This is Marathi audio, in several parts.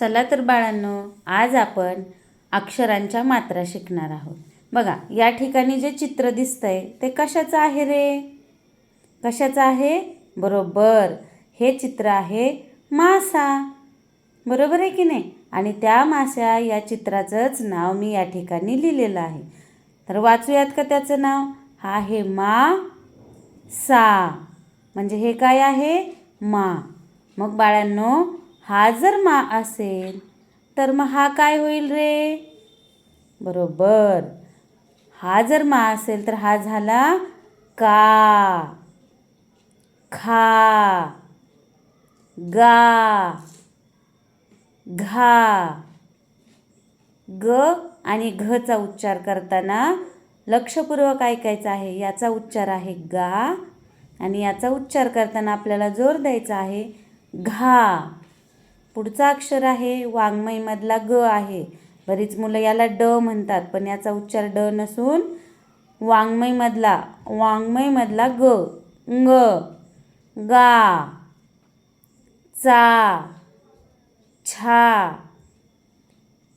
चला तर बाळांनो आज आपण अक्षरांच्या मात्रा शिकणार आहोत. बघा या ठिकाणी जे चित्र दिसतंय ते कशाचं आहे रे? कशाचं आहे? बरोबर. हे चित्र आहे मासा. बरोबर आहे की नाही? आणि त्या मासा या चित्राचंच नाव मी या ठिकाणी लिहिलेलं आहे. तर वाचूयात का त्याचं नाव? हा आहे मा सा. म्हणजे हे काय आहे? मा. मग बाळांनो हा जर मा असेल तर मग हा काय होईल रे? बरोबर. हा जर मा असेल तर हा झाला का? खा. गा. घा. ग आणि घचा उच्चार करताना लक्षपूर्वक ऐकायचं आहे. याचा उच्चार आहे गा आणि याचा उच्चार करताना आपल्याला जोर द्यायचा आहे घा. पुढचा अक्षर आहे वाङ्मयमधला ग आहे. बरीच मुलं याला ड म्हणतात पण याचा उच्चार ड नसून वाङ्मयमधला वाङ्मयमधला ग ग गा चा छा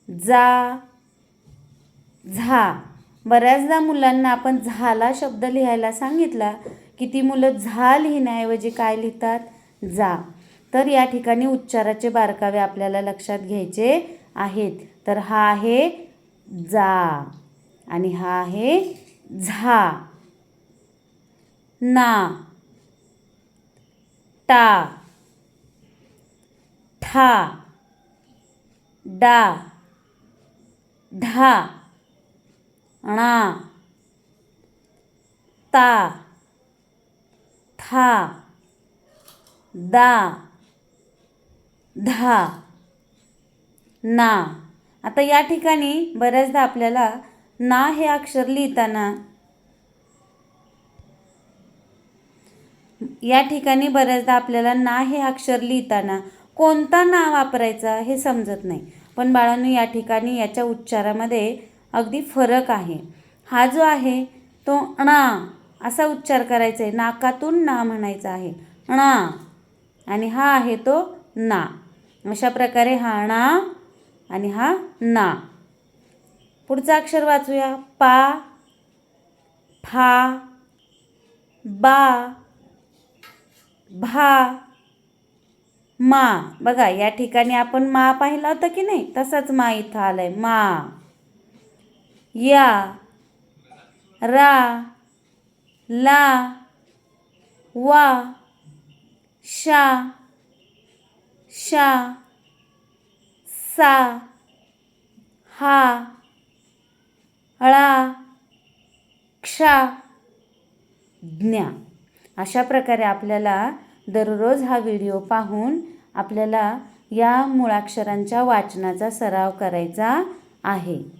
जा झा. बऱ्याचदा मुलांना आपण झाला शब्द लिहायला सांगितला की ती मुलं झा लिहिण्याऐवजी काय लिहितात? जा. तर या ठिकाणी उच्चाराचे बारकावे आपल्याला लक्षात घ्यायचे आहेत. तर हा आहे जा आणि हा आहे झा. ना. टा. ठा. डा. ढा. णा ता. था. दा. धा. ना. आता या ठिकाणी बऱ्याचदा आपल्याला ना हे अक्षर लिहिताना या ठिकाणी बऱ्याचदा आपल्याला ना हे अक्षर लिहिताना कोणता ना वापरायचा हे समजत नाही. पण बाळांनो या ठिकाणी याच्या उच्चारामध्ये अगदी फरक आहे. हा जो आहे तो णा असा उच्चार करायचा आहे नाकातून ना म्हणायचा आहे. णा आणि हा आहे तो ना. अशा प्रकारे हा णा आणि हा ना. पुढचा अक्षर वाचूया. पा फा बा भा मा. बघा या ठिकाणी आपण मा पाहिला होता की नाही? तसाच मा इथं आलाय. मा. या. रा. ला. वा. शा. शा सा हा ळाक्षा ज्ञा. अशा प्रकारे आपल्याला दररोज हा व्हिडिओ पाहून आपल्याला या मुळाक्षरांच्या वाचनाचा सराव करायचा आहे.